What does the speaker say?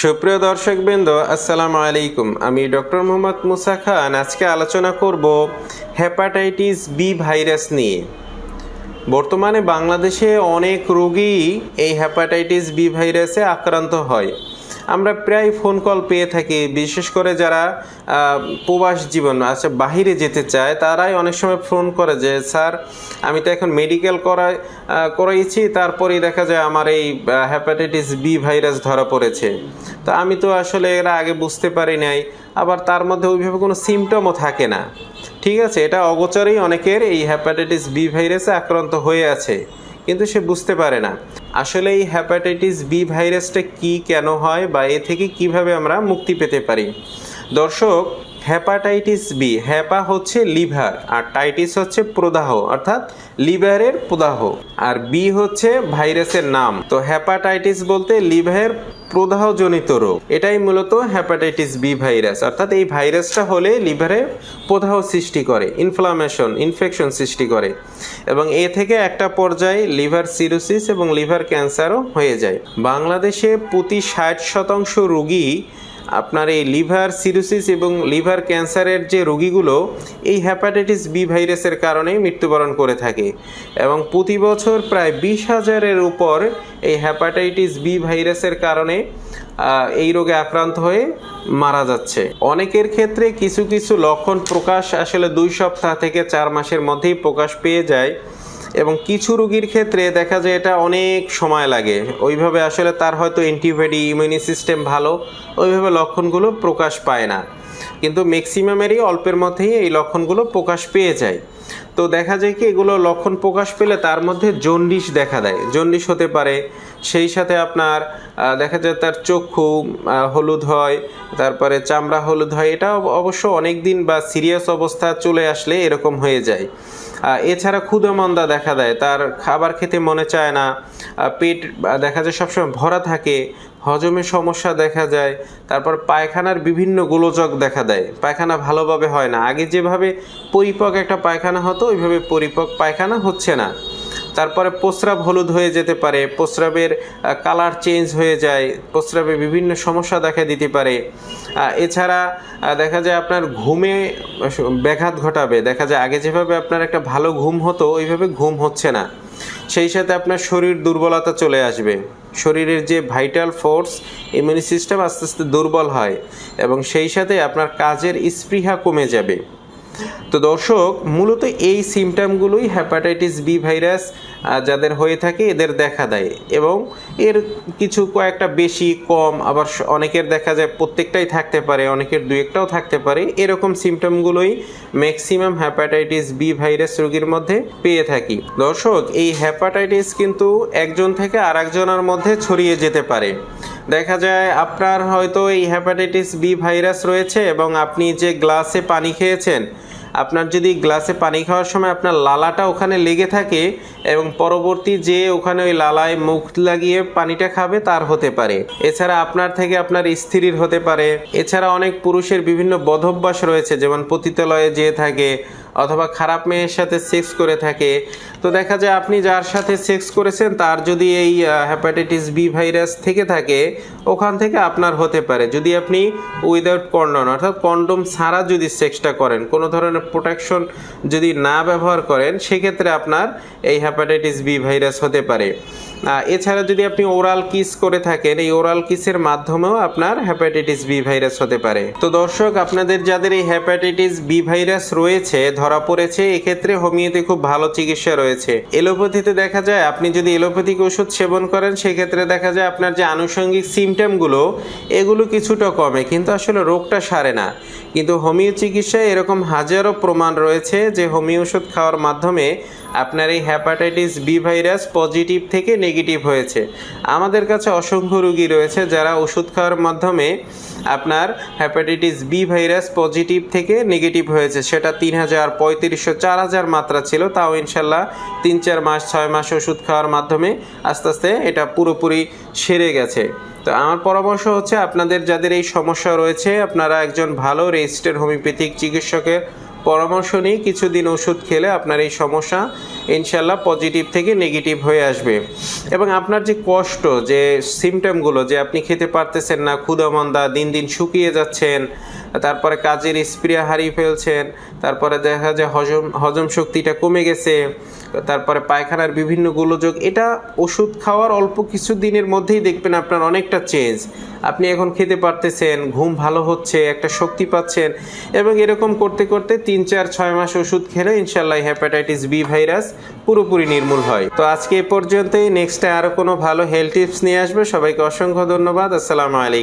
সুপ্রিয় দর্শক বৃন্দ আসসালামু আলাইকুম। আমি ডক্টর মোহাম্মদ মুসা খান। আজকে আলোচনা করব হেপাটাইটিস বি ভাইরাস নিয়ে। বর্তমানে বাংলাদেশে অনেক রোগী এই হেপাটাইটিস বি ভাইরাসে আক্রান্ত হয়। আমরা প্রায় ফোন কল পেয়ে থাকি বিশেষ করে যারা প্রবাস জীবন আছে বাহিরে যেতে চায় তারাই অনেক সময় ফোন করে যে স্যার আমি তো এখন মেডিকেল আহ, করাইছি তারপরেই দেখা যায় আমার এই হ্যাপাটাইটিস বি ভাইরাস ধরা পড়েছে। তো আমি তো আসলে এরা আগে বুঝতে পারি নাই আবার তার মধ্যে ওইভাবে কোনো সিমটমও থাকে না। ঠিক আছে এটা অগোচরেই অনেকের এই হ্যাপাটাইটিস বি ভাইরাসে আক্রান্ত হয়ে আছে। কিন্তু সে বুঝতে পারে না। আসলে এই হ্যাপাটাইটিস বি ভাইরাসটা কি, কেন হয় বা এ থেকে কীভাবে আমরা মুক্তি পেতে পারি? দর্শক হ্যাপাটাইটিস বি হ্যাপা হচ্ছে লিভার আর টাইটিস হচ্ছে প্রদাহ, অর্থাৎ লিভারের প্রদাহ। আর বি হচ্ছে ভাইরাসের নাম। তো হ্যাপাটাইটিস বলতে লিভারের প্রদাহজনিত রোগ। এটাই মূলত হ্যাপাটাইটিস বি ভাইরাস। অর্থাৎ এই ভাইরাসটা হলে লিভারে প্রদাহ সৃষ্টি করে ইনফ্লামেশন ইনফেকশন সৃষ্টি করে। এবং এ থেকে একটা পর্যায়ে লিভার সিরোসিস এবং লিভার ক্যান্সারও হয়ে যায়। বাংলাদেশে প্রতি ষাট শতাংশ রোগী আপনার এই লিভার সিরোসিস এবং লিভার ক্যান্সারের যে রোগীগুলো, এই হ্যাপাটাইটিস বি ভাইরাসের কারণে মৃত্যুবরণ করে থাকে এবং প্রতি বছর প্রায় বিশ হাজারের উপর এই হ্যাপাটাইটিস বি ভাইরাসের কারণে এই রোগে আক্রান্ত হয়ে মারা যাচ্ছে। অনেকের ক্ষেত্রে কিছু কিছু লক্ষণ প্রকাশ আসলে দুই সপ্তাহ থেকে চার মাসের মধ্যেই প্রকাশ পেয়ে যায়। এবং কিছু রুগীর ক্ষেত্রে দেখা যায় এটা অনেক সময় লাগে। ওইভাবে আসলে তার হয়তো অ্যান্টিবডি ইমিউনি সিস্টেম ভালো, ওইভাবে লক্ষণগুলো প্রকাশ পায় না। কিন্তু ম্যাক্সিমামেরই অল্পের মধ্যেই এই লক্ষণগুলো প্রকাশ পেয়ে যায়। তো দেখা যায় কি এগুলো লক্ষণ প্রকাশ পেলে তার মধ্যে জন্ডিস দেখা দেয়। জন্ডিস হতে পারে, সেই সাথে আপনার দেখা যায় তার চক্ষু হলুদ হয়, তারপরে চামড়া হলুদ হয়, এটা অবশ্য অনেক দিন বা সিরিয়াস অবস্থা চলে আসলে এরকম হয়ে যায়। এছাড়া ক্ষুধামন্দা দেখা দেয়, তার খাবার খেতে মনে চায় না পেট দেখা যায় সবসময় ভরা থাকে হজমের সমস্যা দেখা যায়, তারপর পায়খানার বিভিন্ন গোলযোগ দেখা দেয়। পায়খানা ভালোভাবে হয় না। আগে যেভাবে পরিপক একটা পায়খানা হতো, ওইভাবে পরিপক পায়খানা হচ্ছে না। তারপরে প্রস্রাব হলুদ হয়ে যেতে পারে, প্রস্রাবের কালার চেঞ্জ হয়ে যায়, প্রস্রাবে বিভিন্ন সমস্যা দেখা দিতে পারে। এছাড়া দেখা যায় আপনার ঘুমে ব্যাঘাত ঘটাবে। দেখা যায় আগে যেভাবে আপনার একটা ভালো ঘুম হতো, ওইভাবে ঘুম হচ্ছে না। সেই সাথে আপনার শরীর দুর্বলতা চলে আসবে। শরীরের যে ভাইটাল ফোর্স ইমিউনি সিস্টেম আস্তে আস্তে দুর্বল হয় এবং সেই সাথে আপনার কাজের স্পৃহা কমে যাবে। তো দর্শক, মূলত এই সিমটমগুলোই হ্যাপাটাইটিস বি ভাইরাস যাদের হয়ে থাকে এদের দেখা দেয়। এবং এর কিছু কয়েকটা বেশি, কম, আবার অনেকের দেখা যায় প্রত্যেকটাই থাকতে পারে, অনেকের দু একটাও থাকতে পারে। এরকম সিমটমগুলোই ম্যাক্সিমাম হ্যাপাটাইটিস বি ভাইরাস রোগীর মধ্যে পেয়ে থাকি। দর্শক, এই হ্যাপাটাইটিস কিন্তু একজন থেকে আরেকজনের মধ্যে ছড়িয়ে যেতে পারে। দেখা যায় আপনার হয়তো এই হ্যাপাটাইটিস বি ভাইরাস রয়েছে এবং আপনি যে গ্লাসে পানি খেয়েছেন আপনার যদি গ্লাসে পানি খাওয়ার সময় আপনার লালাটা ওখানে লেগে থাকে এবং পরবর্তী যে ওখানে ওই লালায় মুখ লাগিয়ে পানিটা খাবে, তার হতে পারে। এছাড়া আপনার থেকে আপনার স্ত্রীর হতে পারে। এছাড়া অনেক পুরুষের বিভিন্ন বদভ্যাস রয়েছে, যেমন পতিতালয়ে যেয়ে থাকে অথবা খারাপ মেয়ের সাথে সেক্স করে থাকে। তো দেখা যায় আপনি যার সাথে সেক্স করেছেন, তার যদি এই হ্যাপাটাইটিস বি ভাইরাস থেকে থাকে, ওখান থেকে আপনার হতে পারে। যদি আপনি উইদাউট কন্ডম অর্থাৎ কন্ডম ছাড়া যদি সেক্সটা করেন, কোনো ধরনের প্রোটেকশন যদি না ব্যবহার করেন, সেক্ষেত্রে আপনার এই হ্যাপাটাইটিস বি ভাইরাস হতে পারে। এছাড়া যদি আপনি ওরাল কিস করে থাকেন, এই ওরাল কিসের মাধ্যমেও আপনার হ্যাপাটাইটিস বি ভাইরাস হতে পারে। তো দর্শক, আপনাদের যাদের এই হ্যাপাটাইটিস বি ভাইরাস রয়েছে ধরা পড়েছে, এক্ষেত্রে হোমিওতে খুব ভালো চিকিৎসা রয়েছে। এলোপ্যাথিতে দেখা যায়, আপনি যদি এলোপ্যাথিক ওষুধ সেবন করেন, সেক্ষেত্রে দেখা যায় আপনার যে আনুষঙ্গিক সিমটমগুলো এগুলো কিছুটা কমে, কিন্তু আসলে রোগটা সারে না। কিন্তু হোমিও চিকিৎসায় এরকম হাজারো প্রমাণ রয়েছে যে হোমিও ওষুধ খাওয়ার মাধ্যমে আপনার এই হ্যাপাটাইটিস বি ভাইরাস পজিটিভ থেকে নেগেটিভ হয়েছে। আমাদের কাছে অসংখ্য রোগী রয়েছে যারা ওষুধ খাওয়ার মাধ্যমে আপনার হ্যাপাটাইটিস বি ভাইরাস পজিটিভ থেকে নেগেটিভ হয়েছে, সেটা তিন হাজার পঁয়ত্রিশশো চার হাজার মাত্রা ছিল, তাও ইনশাল্লাহ তিন, চার মাস, ছয় মাস ওষুধ খাওয়ার মাধ্যমে আস্তে আস্তে এটা পুরোপুরি সেরে গেছে। তো আমার পরামর্শ হচ্ছে আপনাদের যাদের এই সমস্যা রয়েছে, আপনারা একজন ভালো রেজিস্টার্ড হোমিওপ্যাথিক চিকিৎসকের পরামর্শ নিয়ে কিছুদিন ওষুধ খেলে আপনার এই সমস্যা ইনশাল্লাহ পজিটিভ থেকে নেগেটিভ হয়ে আসবে। এবং আপনার যে কষ্ট, যে সিমটমগুলো যে আপনি খেতে পারতেছেন না ক্ষুদামন্দা দিন দিন শুকিয়ে যাচ্ছেন, তারপরে কাজের স্প্রিয়া হারিয়ে ফেলছেন, তারপরে দেখা যায় হজম হজম শক্তিটা কমে গেছে, তারপরে পায়খানার বিভিন্ন গোলযোগ, এটা ওষুধ খাওয়ার অল্প কিছু দিনের মধ্যেই দেখবেন আপনার অনেকটা চেঞ্জ আপনি এখন খেতে পারতেছেন, ঘুম ভালো হচ্ছে, একটা শক্তি পাচ্ছেন, এবং এরকম করতে করতে তিন চার ছয় মাস ওষুধ খেলে ইনশাল্লাহ হেপাটাইটিস বি ভাইরাস পুরোপুরি নির্মূল হয়। তো আজকে এ পর্যন্তই। নেক্সটে আরও কোনো ভালো হেলথ টিপস নিয়ে আসবে। সবাইকে অসংখ্য ধন্যবাদ। আসসালামু আলাইকুম।